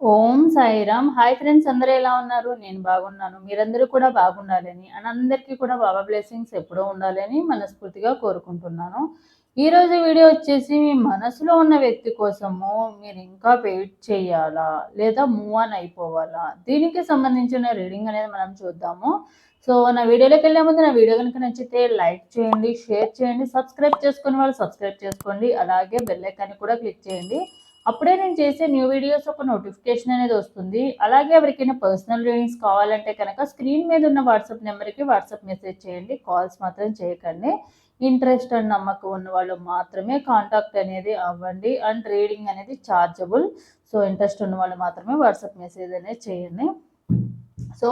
ఓం Sairam. Hi friends అందరూ ఎలా ఉన్నారు? నేను బాగున్నాను. మీరందరూ కూడా బాగుండాలని అండ్ అందరికీ కూడా బాబా బ్లెస్సింగ్స్ ఎప్పుడూ ఉండాలని మనస్ఫూర్తిగా కోరుకుంటున్నాను. ఈరోజు వీడియో వచ్చేసి మీ మనసులో ఉన్న వ్యక్తి కోసము మీరు ఇంకా వెయిట్ చేయాలా? లేదా మూవ్ ఆన్ అయిపోవాలా? దీనికి సంబంధించిన రీడింగ్ అనేది మనం చూద్దాము. సో నా వీడియోలోకి వెళ్ళే ముందు నా వీడియో కనుక నచ్చితే లైక్ చేయండి షేర్ చేయండి సబ్స్క్రైబ్ చేసుకుని వాళ్ళు సబ్స్క్రైబ్ చేసుకోండి. అలాగే బెల్ ఐకాన్ని కూడా క్లిక్ చేయండి. అప్పుడే నేను చేసే న్యూ వీడియోస్ ఒక నోటిఫికేషన్ అనేది వస్తుంది. అలాగే ఎవరికైనా పర్సనల్ రీడింగ్స్ కావాలంటే కనుక స్క్రీన్ మీద ఉన్న వాట్సాప్ నెంబర్కి వాట్సాప్ మెసేజ్ చేయండి. కాల్స్ మాత్రం చేయకండి. ఇంట్రెస్ట్ అండ్ నమ్మకం ఉన్న వాళ్ళు మాత్రమే కాంటాక్ట్ అనేది అవ్వండి. అండ్ రీడింగ్ అనేది ఛార్జబుల్ సో ఇంట్రెస్ట్ ఉన్న వాళ్ళు మాత్రమే వాట్సాప్ మెసేజ్ అనేది చేయండి. సో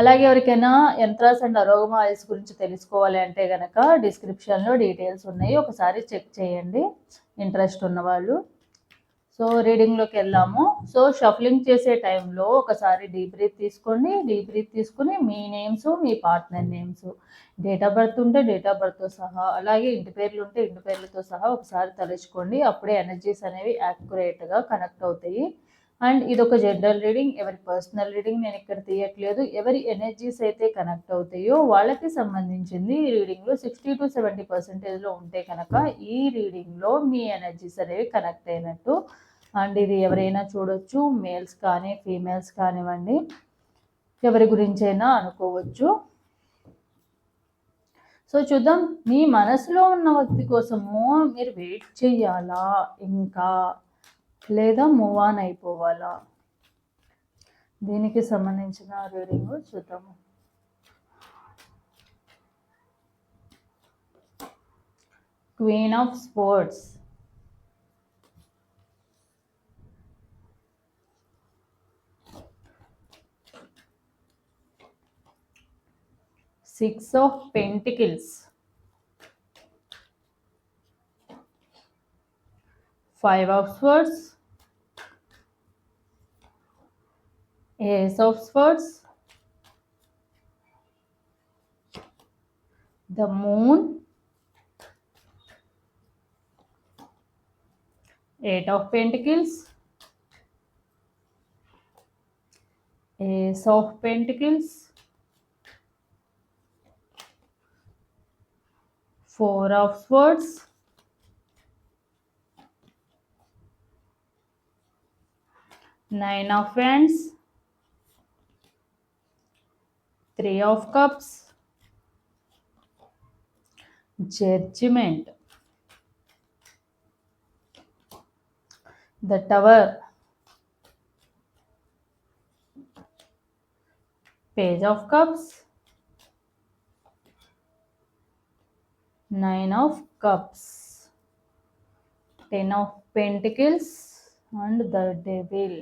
అలాగే ఎవరికైనా యంత్రాస్ అండ్ అరోగమా ఆయిల్స్ గురించి తెలుసుకోవాలి అంటే కనుక డిస్క్రిప్షన్లో డీటెయిల్స్ ఉన్నాయి. ఒకసారి చెక్ చేయండి. ఇంట్రెస్ట్ ఉన్నవాళ్ళు సో రీడింగ్లోకి వెళ్ళాము సో షఫలింగ్ చేసే టైంలో ఒకసారి డీప్ బ్రీత్ తీసుకోండి. డీప్ బ్రీత్ తీసుకుని మీ names me partner names date of birth ఉంటే డేట్ ఆఫ్ బర్త్తో సహా అలాగే ఇంటి పేర్లు ఉంటే ఇంటి పేర్లతో సహా ఒకసారి తలుచుకోండి. అప్పుడే ఎనర్జీస్ అనేవి యాక్యురేట్గా కనెక్ట్ అవుతాయి. అండ్ ఇది ఒక జనరల్ రీడింగ్ ఎవరి పర్సనల్ రీడింగ్ నేను ఇక్కడ తీయట్లేదు. ఎవరి ఎనర్జీస్ అయితే కనెక్ట్ అవుతాయో వాళ్ళకి సంబంధించింది ఈ రీడింగ్లో సిక్స్టీ టు సెవెంటీ పర్సెంటేజ్లో ఉంటే కనుక ఈ రీడింగ్లో మీ ఎనర్జీస్ అనేవి కనెక్ట్ అయినట్టు అండ్ ఇది ఎవరైనా చూడొచ్చు మేల్స్ కానీ ఫీమేల్స్ కానివ్వండి. ఎవరి గురించైనా అనుకోవచ్చు. సో చూద్దాం. మీ మనసులో ఉన్న వ్యక్తి కోసము మీరు వెయిట్ చేయాలా? ఇంకా లేదా మూవ్ ఆన్ అయిపోవాలా? దీనికి సంబంధించిన రీడింగ్ చూద్దాము queen of swords. Six of Pentacles, Five of Swords, Ace of Swords, the Moon, Eight of Pentacles, Ace of Pentacles, four of swords. Nine of wands. Three of cups. Judgment. The tower. Page of cups nine of cups. Ten of pentacles and the devil.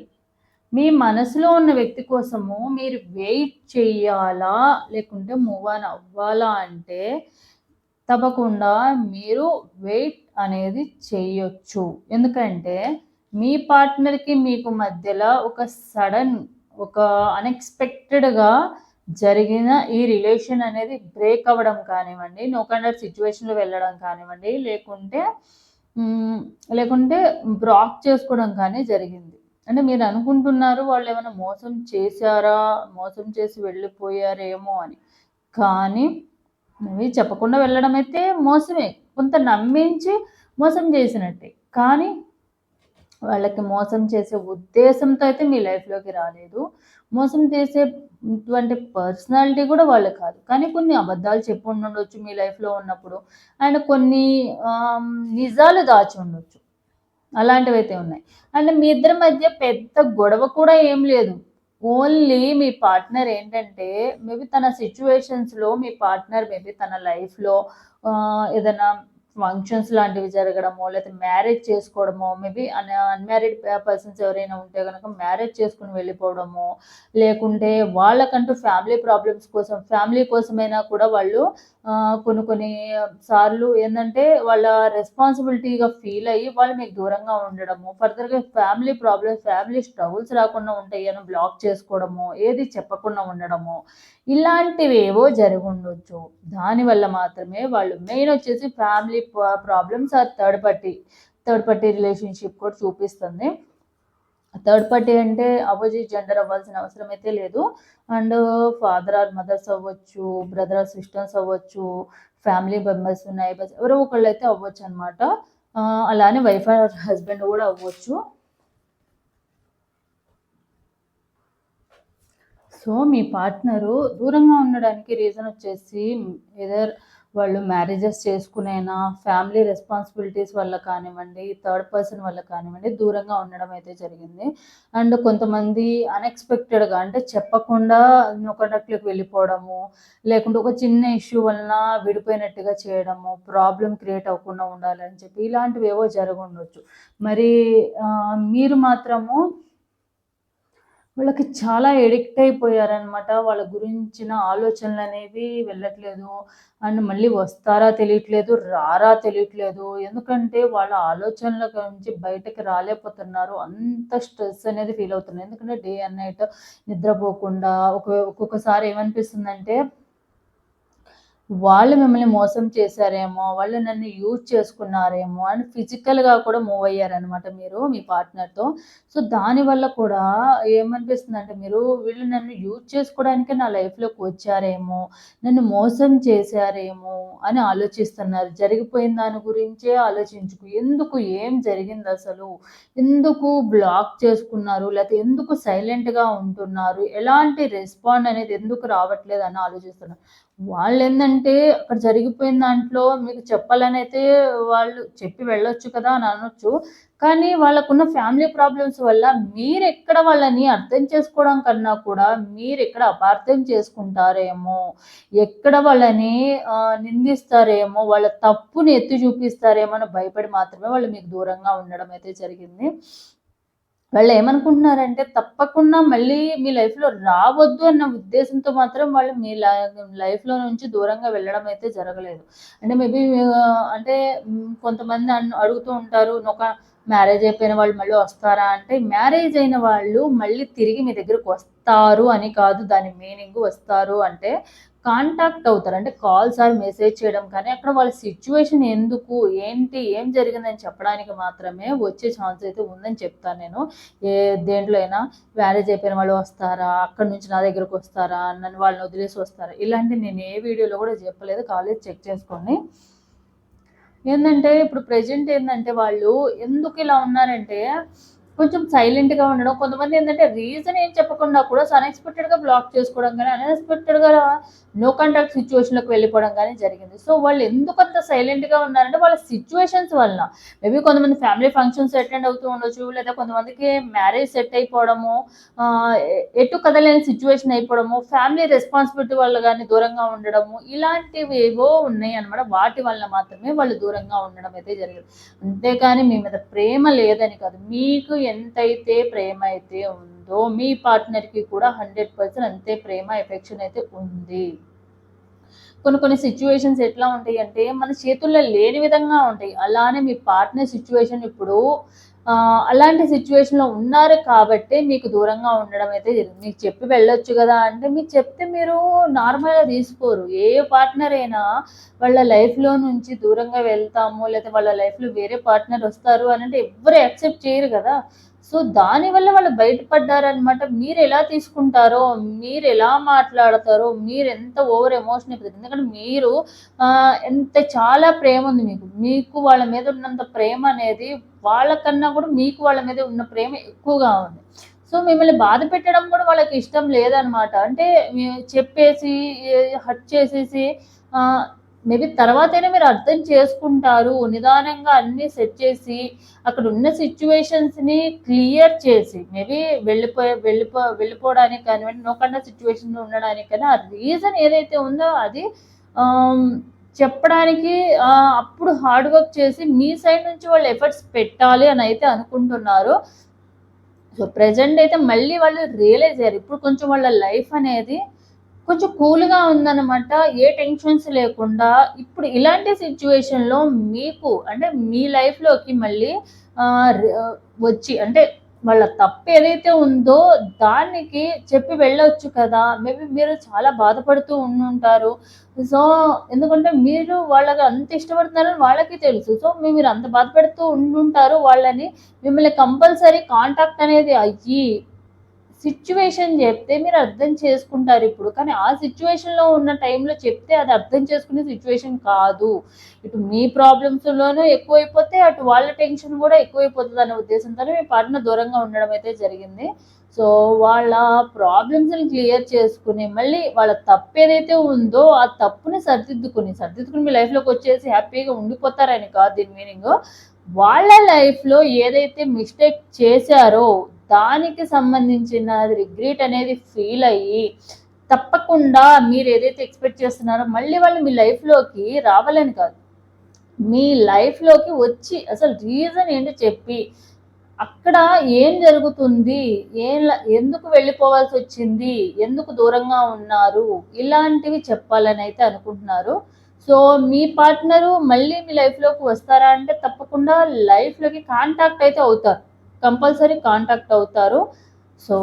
మీ మనసులో ఉన్న వ్యక్తి కోసము మీరు wait చేయాలా? లేకుంటే move on అవ్వాలా అంటే తప్పకుండా మీరు వెయిట్ అనేది చేయొచ్చు. ఎందుకంటే మీ పార్ట్నర్కి మీకు మధ్యలో ఒక సడన్ ఒక అన్ఎక్స్పెక్టెడ్గా జరిగిన ఈ రిలేషన్ అనేది బ్రేక్ అవ్వడం కానివ్వండి నో కండర్ సిచ్యువేషన్లో వెళ్ళడం కానివ్వండి లేకుంటే లేకుంటే బ్రాక్ చేసుకోవడం కానీ జరిగింది. అంటే మీరు అనుకుంటున్నారు వాళ్ళు ఏమైనా మోసం చేశారా మోసం చేసి వెళ్ళిపోయారేమో అని. కానీ అవి చెప్పకుండా వెళ్ళడం అయితే మోసమే. కొంత నమ్మించి మోసం చేసినట్టే. కానీ వాళ్ళకి మోసం చేసే ఉద్దేశంతో అయితే మీ లైఫ్లోకి రాలేదు. మోసం చేసేటువంటి పర్సనాలిటీ కూడా వాళ్ళు కాదు. కానీ కొన్ని అబద్ధాలు చెప్పి ఉండొచ్చు మీ లైఫ్లో ఉన్నప్పుడు. అండ్ కొన్ని నిజాలు దాచి ఉండొచ్చు. అలాంటివి అయితే ఉన్నాయి. అండ్ మీ ఇద్దరి మధ్య పెద్ద గొడవ కూడా ఏం లేదు. ఓన్లీ మీ పార్ట్నర్ ఏంటంటే మేబీ తన సిచ్యువేషన్స్లో మీ పార్ట్నర్ మేబీ తన లైఫ్లో ఏదైనా ఫంక్షన్స్ లాంటివి జరగడమో లేకపోతే మ్యారేజ్ చేసుకోవడమో మేబీ అన్ అన్మ్యారీడ్ పర్సన్స్ ఎవరైనా ఉంటే కనుక మ్యారేజ్ చేసుకుని వెళ్ళిపోవడము లేకుంటే వాళ్ళకంటూ ఫ్యామిలీ ప్రాబ్లమ్స్ కోసం ఫ్యామిలీ కోసమైనా కూడా వాళ్ళు కొన్ని కొన్ని సార్లు ఏంటంటే వాళ్ళ రెస్పాన్సిబిలిటీగా ఫీల్ అయ్యి వాళ్ళు మీకు దూరంగా ఉండడము ఫర్దర్గా ఫ్యామిలీ ప్రాబ్లమ్స్ ఫ్యామిలీ స్ట్రగుల్స్ రాకుండా ఉంటాయి అని బ్లాక్ చేసుకోవడము ఏది చెప్పకుండా ఉండడము ఇలాంటివి ఏవో జరిగి ఉండొచ్చు. దానివల్ల మాత్రమే వాళ్ళు మెయిన్ వచ్చేసి ఫ్యామిలీ ప్రాబ్లమ్స్ ఆ third party third party relationship కూడా చూపిస్తుంది. థర్డ్ పార్టీ అంటే అపోజిట్ జెండర్ అవ్వాల్సిన అవసరం అయితే లేదు. అండ్ ఫాదర్ ఆర్ మదర్స్ అవ్వచ్చు బ్రదర్ ఆర్ సిస్టర్స్ అవ్వచ్చు ఫ్యామిలీ మెంబర్స్ నైబర్స్ ఎవరో ఒకళ్ళు అయితే అవ్వచ్చు అనమాట అలానే వైఫ్ ఆర్ హస్బెండ్ కూడా అవ్వచ్చు. సో మీ పార్ట్నరు దూరంగా ఉండడానికి రీజన్ వచ్చేసి ఏదర్ వాళ్ళు మ్యారేజెస్ చేసుకునేనా ఫ్యామిలీ రెస్పాన్సిబిలిటీస్ వల్ల కానివ్వండి థర్డ్ పర్సన్ వల్ల కానివ్వండి దూరంగా ఉండడం అయితే జరిగింది. అండ్ కొంతమంది అన్ఎక్స్పెక్టెడ్గా అంటే చెప్పకుండా నొకటట్లోకి వెళ్ళిపోవడము లేకుంటే ఒక చిన్న ఇష్యూ వలన విడిపోయినట్టుగా చేయడము ప్రాబ్లం క్రియేట్ అవ్వకుండా ఉండాలని చెప్పి ఇలాంటివి ఏవో జరగండొచ్చు మరి మీరు మాత్రము వాళ్ళకి చాలా ఎడిక్ట్ అయిపోయారనమాట వాళ్ళ గురించిన ఆలోచనలు అనేవి వెళ్ళట్లేదు. అండ్ మళ్ళీ వస్తారా తెలియట్లేదు రారా తెలియట్లేదు. ఎందుకంటే వాళ్ళ ఆలోచనల నుంచి బయటకు రాలేకపోతున్నారు. అంత స్ట్రెస్ అనేది ఫీల్ అవుతున్నారు. ఎందుకంటే డే అండ్ నైట్ నిద్రపోకుండా ఒక ఒక్కొక్కసారి ఏమనిపిస్తుందంటే వాళ్ళు మిమ్మల్ని మోసం చేశారేమో వాళ్ళు నన్ను యూజ్ చేసుకున్నారేమో అని ఫిజికల్గా కూడా మూవ్ అయ్యారనమాట మీరు మీ పార్ట్నర్తో సో దానివల్ల కూడా ఏమనిపిస్తుంది అంటే మీరు వీళ్ళు నన్ను యూజ్ చేసుకోవడానికి నా లైఫ్లోకి వచ్చారేమో నన్ను మోసం చేశారేమో అని ఆలోచిస్తున్నారు. జరిగిపోయిన దాని గురించే ఆలోచించుకు ఎందుకు ఏం జరిగింది అసలు? ఎందుకు బ్లాక్ చేసుకున్నారు? లేకపోతే ఎందుకు సైలెంట్గా ఉంటున్నారు? ఎలాంటి రెస్పాండ్ అనేది ఎందుకు రావట్లేదు అని ఆలోచిస్తున్నారు? వాళ్ళు ఏంటంటే అక్కడ జరిగిపోయిన దాంట్లో మీకు చెప్పాలని అయితే వాళ్ళు చెప్పి వెళ్ళొచ్చు కదా అని అనొచ్చు. కానీ వాళ్ళకున్న ఫ్యామిలీ ప్రాబ్లమ్స్ వల్ల మీరు ఎక్కడ వాళ్ళని అర్థం చేసుకోవడం కన్నా కూడా మీరు ఎక్కడ అపార్థం చేసుకుంటారేమో ఎక్కడ వాళ్ళని నిందిస్తారేమో వాళ్ళ తప్పుని ఎత్తి చూపిస్తారేమో అని భయపడి మాత్రమే వాళ్ళు మీకు దూరంగా ఉండడం అయితే జరిగింది. వాళ్ళు ఏమనుకుంటున్నారంటే తప్పకుండా మళ్ళీ మీ లైఫ్లో రావద్దు అన్న ఉద్దేశంతో మాత్రం వాళ్ళు మీ లైఫ్లో నుంచి దూరంగా వెళ్ళడం అయితే జరగలేదు. అంటే మేబీ అంటే కొంతమంది అడుగుతూ ఉంటారు ఒక మ్యారేజ్ అయిపోయిన వాళ్ళు మళ్ళీ వస్తారా? అంటే మ్యారేజ్ అయిన వాళ్ళు మళ్ళీ తిరిగి మీ దగ్గరకు వస్తారు అని కాదు దాని మీనింగ్ వస్తారు అంటే కాంటాక్ట్ అవుతారు. అంటే కాల్స్ ఆర్ మెసేజ్ చేయడం కానీ అక్కడ వాళ్ళ సిచ్యువేషన్ ఎందుకు ఏంటి ఏం జరిగిందని చెప్పడానికి మాత్రమే వచ్చే ఛాన్స్ అయితే ఉందని చెప్తాను నేను. ఏ దేంట్లో అయినా మ్యారేజ్ అయిపోయిన వాళ్ళు వస్తారా అక్కడ నుంచి నా దగ్గరకు వస్తారా నన్ను వాళ్ళని వదిలేసి వస్తారా ఇలాంటి నేను ఏ వీడియోలో కూడా చెప్పలేదు. కాలేజ్ చెక్ చేసుకోండి. ఏంటంటే ఇప్పుడు ప్రజెంట్ ఏంటంటే వాళ్ళు ఎందుకు ఇలా ఉన్నారంటే కొంచెం సైలెంట్గా ఉండడం. కొంతమంది ఏంటంటే రీజన్ ఏం చెప్పకుండా కూడా అన్ఎక్స్పెక్టెడ్గా బ్లాక్ చేసుకోవడం కానీ అన్ఎక్స్పెక్టెడ్గా నో కాంటాక్ట్ సిచ్యువేషన్లోకి వెళ్ళిపోవడం కానీ జరిగింది. సో వాళ్ళు ఎందుకు అంత సైలెంట్గా ఉన్నారంటే వాళ్ళ సిచ్యువేషన్స్ వలన. మేబీ కొంతమంది ఫ్యామిలీ ఫంక్షన్స్ అటెండ్ అవుతూ ఉండొచ్చు లేదా కొంతమందికి మ్యారేజ్ సెట్ అయిపోవడము ఎటు కదలేని సిచ్యువేషన్ అయిపోవడము ఫ్యామిలీ రెస్పాన్సిబిలిటీ వల్ల కానీ దూరంగా ఉండడము ఇలాంటివి ఏవో ఉన్నాయి అనమాట వాటి వల్ల మాత్రమే వాళ్ళు దూరంగా ఉండడం అయితే జరిగింది. అంతేకాని మీ మీద ప్రేమ లేదని కాదు. మీకు ఎంతైతే ప్రేమ అయితే ఉందో మీ పార్ట్నర్కి కూడా హండ్రెడ్ పర్సెంట్ అంతే ప్రేమ ఎఫెక్షన్ అయితే ఉంది. కొన్ని కొన్ని సిచ్యువేషన్స్ ఎట్లా ఉంటాయి అంటే మన చేతుల్లో లేని విధంగా ఉంటాయి. అలానే మీ పార్ట్నర్ సిచ్యువేషన్ ఇప్పుడు అలాంటి సిచ్యువేషన్లో ఉన్నారు కాబట్టి మీకు దూరంగా ఉండడం అయితే మీకు చెప్పి వెళ్ళొచ్చు కదా అంటే మీకు చెప్తే మీరు నార్మల్గా తీసుకోరు. ఏ పార్ట్నర్ అయినా వాళ్ళ లైఫ్లో నుంచి దూరంగా వెళ్తాము లేదా వాళ్ళ లైఫ్లో వేరే పార్ట్నర్ వస్తారు అని అంటే ఎవరు యాక్సెప్ట్ చేయరు కదా. సో దానివల్ల వాళ్ళు బయటపడ్డారనమాట మీరు ఎలా తీసుకుంటారో మీరు ఎలా మాట్లాడతారో మీరు ఎంత ఓవర్ ఎమోషన్ అయిపోతుంది ఎందుకంటే మీరు ఎంత చాలా ప్రేమ ఉంది మీకు. మీకు వాళ్ళ మీద ఉన్నంత ప్రేమ అనేది వాళ్ళకన్నా కూడా మీకు వాళ్ళ మీద ఉన్న ప్రేమ ఎక్కువగా ఉంది. సో మిమ్మల్ని బాధ పెట్టడం కూడా వాళ్ళకి ఇష్టం లేదనమాట అంటే చెప్పేసి హట్ చేసేసి మేబీ తర్వాతైనా మీరు అర్థం చేసుకుంటారు. నిదానంగా అన్నీ సెట్ చేసి అక్కడ ఉన్న సిచ్యువేషన్స్ని క్లియర్ చేసి మేబీ వెళ్ళిపోయే వెళ్ళిపో వెళ్ళిపోవడానికి కానివ్వండి నోకన్నా సిచ్యువేషన్లో ఉండడానికి కానీ ఆ రీజన్ ఏదైతే ఉందో అది చెప్పడానికి అప్పుడు హార్డ్ వర్క్ చేసి మీ సైడ్ నుంచి వాళ్ళు ఎఫర్ట్స్ పెట్టాలి అని అయితే అనుకుంటున్నారు. సో ప్రజెంట్ అయితే మళ్ళీ వాళ్ళు రియలైజ్ అయ్యారు. ఇప్పుడు కొంచెం వాళ్ళ లైఫ్ అనేది కొంచెం కూల్గా ఉందన్నమాట. ఏ టెన్షన్స్ లేకుండా ఇప్పుడు ఇలాంటి సిచ్యువేషన్లో మీకు అంటే మీ లైఫ్లోకి మళ్ళీ వచ్చి అంటే వాళ్ళ తప్పు ఏదైతే ఉందో దానికి చెప్పి వెళ్ళొచ్చు కదా. మేబీ మీరు చాలా బాధపడుతూ ఉండుంటారు. సో ఎందుకంటే మీరు వాళ్ళకి అంత ఇష్టపడుతున్నారని వాళ్ళకి తెలుసు. సో మీరు అంత బాధపడుతూ ఉండుంటారు. వాళ్ళని మిమ్మల్ని కంపల్సరీ కాంటాక్ట్ అనేది అయ్యి సిచ్యువేషన్ చెప్తే మీరు అర్థం చేసుకుంటారు ఇప్పుడు. కానీ ఆ సిచ్యువేషన్లో ఉన్న టైంలో చెప్తే అది అర్థం చేసుకునే సిచ్యువేషన్ కాదు. ఇటు మీ ప్రాబ్లమ్స్లోనూ ఎక్కువైపోతే అటు వాళ్ళ టెన్షన్ కూడా ఎక్కువైపోతుంది అనే ఉద్దేశంతో మీ పార్ట్నర్ దూరంగా ఉండడం అయితే జరిగింది. సో వాళ్ళ ప్రాబ్లమ్స్ని క్లియర్ చేసుకుని మళ్ళీ వాళ్ళ తప్పు ఏదైతే ఉందో ఆ తప్పుని సరిదిద్దుకుని సరిదిద్దుకుని మీ లైఫ్లోకి వచ్చేసి హ్యాపీగా ఉండిపోతారని కాదు దీని మీనింగ్. వాళ్ళ లైఫ్లో ఏదైతే మిస్టేక్ చేశారో దానికి సంబంధించిన రిగ్రెట్ అనేది ఫీల్ అయ్యి తప్పకుండా మీరు ఏదైతే ఎక్స్పెక్ట్ చేస్తున్నారో మళ్ళీ వాళ్ళు మీ లైఫ్లోకి రావాలని కాదు. మీ లైఫ్లోకి వచ్చి అసలు రీజన్ ఏంటో చెప్పి అక్కడ ఏం జరుగుతుంది ఏం ఎందుకు వెళ్ళిపోవాల్సి వచ్చింది ఎందుకు దూరంగా ఉన్నారు ఇలాంటివి చెప్పాలని అయితే అనుకుంటున్నారు. సో మీ పార్ట్నరు మళ్ళీ మీ లైఫ్లోకి వస్తారా అంటే తప్పకుండా లైఫ్లోకి కాంటాక్ట్ అయితే అవుతారు. కంపల్సరీ కాంటాక్ట్ అవుతారు. సో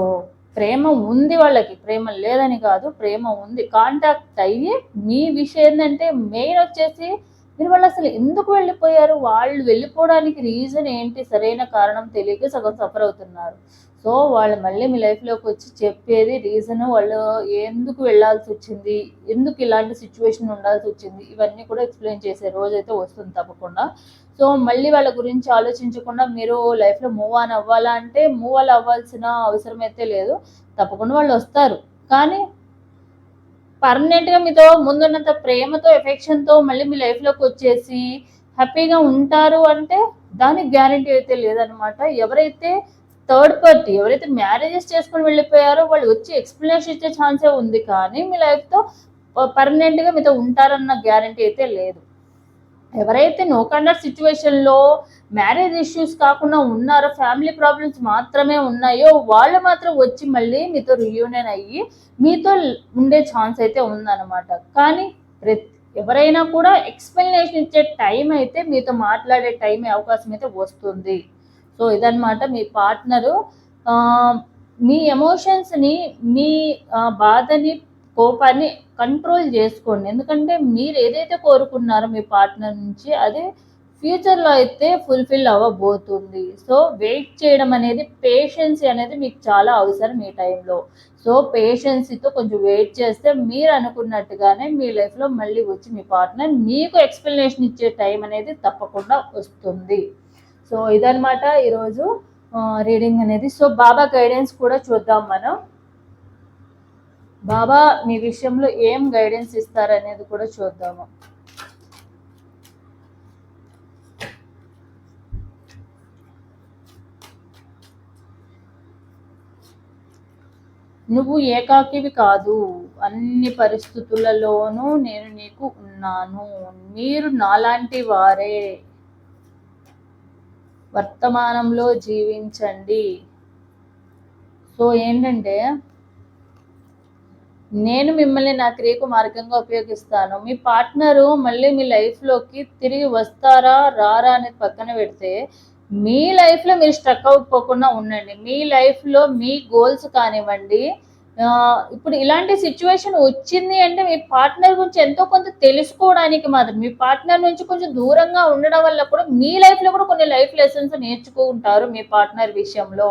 ప్రేమ ఉంది వాళ్ళకి. ప్రేమ లేదని కాదు ప్రేమ ఉంది. కాంటాక్ట్ అయ్యి మీ విషయం ఏంటంటే మెయిన్ వచ్చేసి మీరు వాళ్ళు అసలు ఎందుకు వెళ్ళిపోయారు? వాళ్ళు వెళ్ళిపోవడానికి రీజన్ ఏంటి? సరైన కారణం తెలియక సగం సఫర్ అవుతున్నారు. సో వాళ్ళు మళ్ళీ మీ లైఫ్లోకి వచ్చి చెప్పేది రీజన్ వాళ్ళు ఎందుకు వెళ్ళాల్సి వచ్చింది ఎందుకు ఇలాంటి సిచ్యువేషన్ ఉండాల్సి వచ్చింది ఇవన్నీ కూడా ఎక్స్ప్లెయిన్ చేసే రోజు అయితే వస్తుంది తప్పకుండా. సో మళ్ళీ వాళ్ళ గురించి ఆలోచించకుండా మీరు లైఫ్లో మూవ్ ఆన్ అవ్వాలా అంటే మూవ్ ఆన్ అవ్వాల్సిన అవసరం అయితే లేదు. తప్పకుండా వాళ్ళు వస్తారు. కానీ పర్మనెంట్గా మీతో ముందున్నంత ప్రేమతో ఎఫెక్షన్తో మళ్ళీ మీ లైఫ్లోకి వచ్చేసి హ్యాపీగా ఉంటారు అంటే దానికి గ్యారంటీ అయితే లేదనమాట ఎవరైతే థర్డ్ పార్టీ ఎవరైతే మ్యారేజెస్ చేసుకొని వెళ్ళిపోయారో వాళ్ళు వచ్చి ఎక్స్ప్లెనేషన్ ఇచ్చే ఛాన్సే ఉంది కానీ మీ లైఫ్తో పర్మనెంట్గా మీతో ఉంటారన్న గ్యారంటీ అయితే లేదు. ఎవరైతే నో కండర్ సిచ్యువేషన్లో మ్యారేజ్ ఇష్యూస్ కాకుండా ఉన్నారో ఫ్యామిలీ ప్రాబ్లమ్స్ మాత్రమే ఉన్నాయో వాళ్ళు మాత్రం వచ్చి మళ్ళీ మీతో రియూనియన్ అయ్యి మీతో ఉండే ఛాన్స్ అయితే ఉందన్నమాట. కానీ ప్రతి ఎవరైనా కూడా ఎక్స్ప్లెనేషన్ ఇచ్చే టైం అయితే మీతో మాట్లాడే టైం అవకాశం అయితే వస్తుంది. సో ఇదనమాట మీ పార్ట్నరు. మీ ఎమోషన్స్ని మీ బాధని కోపాన్ని కంట్రోల్ చేసుకోండి. ఎందుకంటే మీరు ఏదైతే కోరుకున్నారో మీ పార్ట్నర్ నుంచి అది ఫ్యూచర్లో అయితే ఫుల్ఫిల్ అవ్వబోతుంది. సో వెయిట్ చేయడం అనేది పేషెన్సీ అనేది మీకు చాలా అవసరం ఈ టైంలో. సో పేషెన్సీతో కొంచెం వెయిట్ చేస్తే మీరు అనుకున్నట్టుగానే మీ లైఫ్లో మళ్ళీ వచ్చి మీ పార్ట్నర్ మీకు ఎక్స్ప్లెనేషన్ ఇచ్చే టైం అనేది తప్పకుండా వస్తుంది. సో ఇదనమాట ఈరోజు రీడింగ్ అనేది. సో బాబా గైడెన్స్ కూడా చూద్దాం మనం. బాబా మీ విషయంలో ఏం గైడెన్స్ ఇస్తారనేది కూడా చూద్దాము. నువ్వు ఏకాకివి కాదు. అన్ని పరిస్థితులలోనూ నేను నీకు ఉన్నాను. మీరు నాలాంటి వారే. వర్తమానంలో జీవించండి. సో ఏంటంటే నేను మిమ్మల్ని నా క్రియకు మార్గంగా ఉపయోగిస్తాను. మీ పార్ట్నరు మళ్ళీ మీ లైఫ్లోకి తిరిగి వస్తారా రారా అనేది పక్కన పెడితే మీ లైఫ్లో మీరు స్ట్రక్ అవ్వకుండా ఉండండి. మీ లైఫ్లో మీ గోల్స్ కానివ్వండి ఇప్పుడు ఇలాంటి సిచ్యువేషన్ వచ్చింది అంటే మీ పార్ట్నర్ గురించి ఎంతో కొంత తెలుసుకోవడానికి మాత్రం మీ పార్ట్నర్ నుంచి కొంచెం దూరంగా ఉండడం వల్ల కూడా మీ లైఫ్లో కూడా కొన్ని లైఫ్ లెసన్స్ నేర్చుకుంటారు మీ పార్ట్నర్ విషయంలో.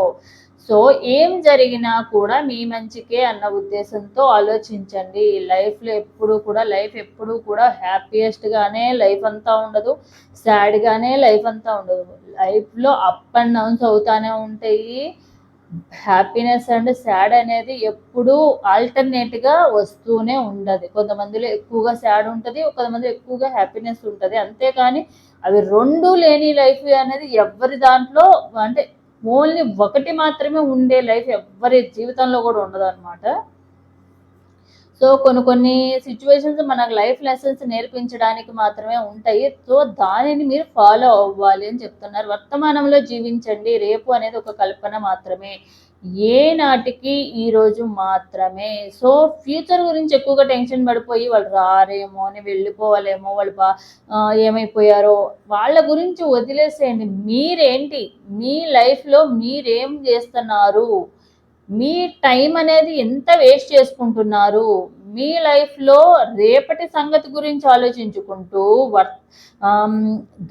సో ఏం జరిగినా కూడా మీ మంచికే అన్న ఉద్దేశంతో ఆలోచించండి. లైఫ్లో ఎప్పుడు కూడా లైఫ్ ఎప్పుడు కూడా హ్యాపీయెస్ట్గానే లైఫ్ అంతా ఉండదు సాడ్గానే లైఫ్ అంతా ఉండదు. లైఫ్లో అప్ అండ్ డౌన్స్ అవుతానే ఉంటాయి. హ్యాపీనెస్ అండ్ సాడ్ అనేది ఎప్పుడూ ఆల్టర్నేట్గా వస్తూనే ఉండదు కొంతమందిలో ఎక్కువగా సాడ్ ఉంటుంది కొంతమంది ఎక్కువగా హ్యాపీనెస్ ఉంటుంది. అంతేకాని అవి రెండు లేని లైఫ్ అనేది ఎవరి దాంట్లో అంటే ఓన్లీ ఒకటి మాత్రమే ఉండే లైఫ్ ఎవరి జీవితంలో కూడా ఉండదు అనమాట సో కొన్ని కొన్ని సిచ్యువేషన్స్ మనకు లైఫ్ లెసన్స్ నేర్పించడానికి మాత్రమే ఉంటాయి. సో దానిని మీరు ఫాలో అవ్వాలి అని చెప్తున్నారు. వర్తమానంలో జీవించండి. రేపు అనేది ఒక కల్పన మాత్రమే. ఏ నాటికి ఈరోజు మాత్రమే. సో ఫ్యూచర్ గురించి ఎక్కువగా టెన్షన్ పడిపోయి వాళ్ళు రారేమో అని వెళ్ళిపోవాలేమో వాళ్ళు బా ఏమైపోయారో వాళ్ళ గురించి వదిలేసేయండి. మీరేంటి? మీ లైఫ్లో మీరేం చేస్తున్నారు? మీ టైం అనేది ఎంత వేస్ట్ చేసుకుంటున్నారు? మీ లైఫ్లో రేపటి సంగతి గురించి ఆలోచించుకుంటూ వర్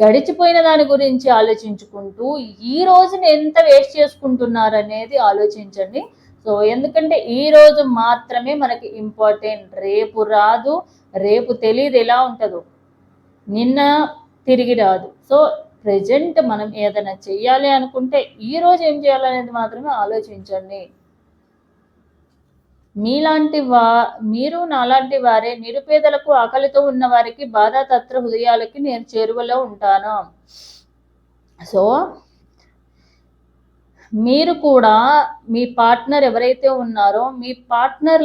గడిచిపోయిన దాని గురించి ఆలోచించుకుంటూ ఈ రోజుని ఎంత వేస్ట్ చేసుకుంటున్నారు అనేది ఆలోచించండి. సో ఎందుకంటే ఈ రోజు మాత్రమే మనకి ఇంపార్టెంట్. రేపు రాదు రేపు తెలియదు ఎలా ఉంటుందో. నిన్న తిరిగి రాదు. సో ప్రజెంట్ మనం ఏదైనా చెయ్యాలి అనుకుంటే ఈ రోజు ఏం చేయాలనేది మాత్రమే ఆలోచించండి. మీలాంటి వా మీరు నాలాంటి వారే నిరుపేదలకు ఆకలితో ఉన్న వారికి బాధాతత్ర హృదయాలకి నేను చేరువలో ఉంటాను. సో మీరు కూడా మీ పార్ట్నర్ ఎవరైతే ఉన్నారో మీ పార్ట్నర్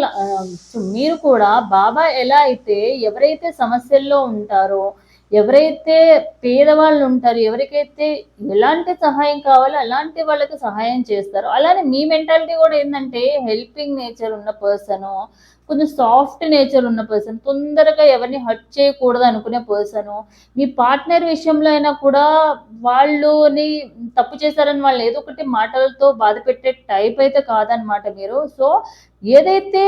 మీరు కూడా బాబా ఎలా అయితే ఎవరైతే సమస్యల్లో ఉంటారో ఎవరైతే పేదవాళ్ళు ఉంటారు ఎవరికైతే ఎలాంటి సహాయం కావాలో అలాంటి వాళ్ళకి సహాయం చేస్తారు అలానే మీ మెంటాలిటీ కూడా ఏంటంటే హెల్పింగ్ నేచర్ ఉన్న పర్సన్ కొంచెం సాఫ్ట్ నేచర్ ఉన్న పర్సన్ తొందరగా ఎవరిని హర్ట్ చేయకూడదు అనుకునే పర్సన్ మీ పార్ట్నర్ విషయంలో అయినా కూడా వాళ్ళని తప్పు చేశారని వాళ్ళు ఏదో ఒకటి మాటలతో బాధ పెట్టే టైప్ అయితే కాదనమాట మీరు. సో ఏదైతే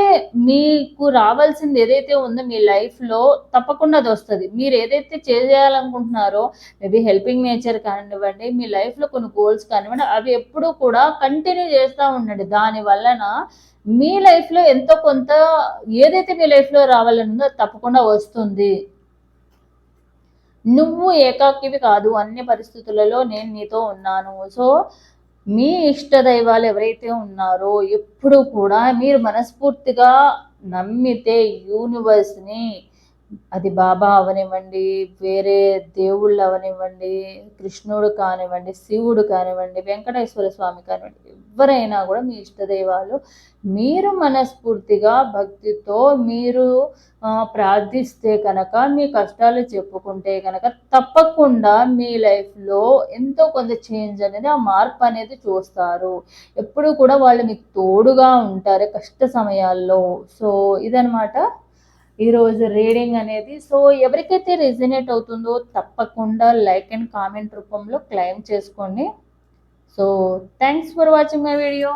మీకు రావాల్సింది ఏదైతే ఉందో మీ లైఫ్లో తప్పకుండా అది వస్తుంది. మీరు ఏదైతే చేయాలనుకుంటున్నారో మేబీ హెల్పింగ్ నేచర్ కానివ్వండి మీ లైఫ్లో కొన్ని గోల్స్ కానివ్వండి అవి ఎప్పుడూ కూడా కంటిన్యూ చేస్తూ ఉండండి. దాని వలన మీ లైఫ్లో ఎంతో కొంత ఏదైతే మీ లైఫ్లో రావాలనుందో తప్పకుండా వస్తుంది. నువ్వు ఏకాకివి కాదు అన్ని పరిస్థితులలో నేను నీతో ఉన్నాను. సో మీ ఇష్ట దైవాలు ఎవరైతే ఉన్నారో ఎప్పుడు కూడా మీరు మనస్ఫూర్తిగా నమ్మితే యూనివర్స్ని అది బాబా అవనివ్వండి వేరే దేవుళ్ళు అవనివ్వండి కృష్ణుడు కానివ్వండి శివుడు కానివ్వండి వెంకటేశ్వర స్వామి కానివ్వండి ఎవరైనా కూడా మీ ఇష్టదైవాలు మీరు మనస్ఫూర్తిగా భక్తితో మీరు ప్రార్థిస్తే కనుక మీ కష్టాలు చెప్పుకుంటే కనుక తప్పకుండా మీ లైఫ్లో ఎంతో కొంత చేంజ్ అనేది ఆ మార్పు అనేది చూస్తారు. ఎప్పుడు కూడా వాళ్ళు మీకు తోడుగా ఉంటారు కష్ట సమయాల్లో. సో ఇదనమాట ఈరోజు రీడింగ్ అనేది. సో ఎవరికైతే రిజనేట్ అవుతుందో తప్పకుండా లైక్ అండ్ కామెంట్ రూపంలో క్లైమ్ చేసుకోండి. So thanks for watching my video.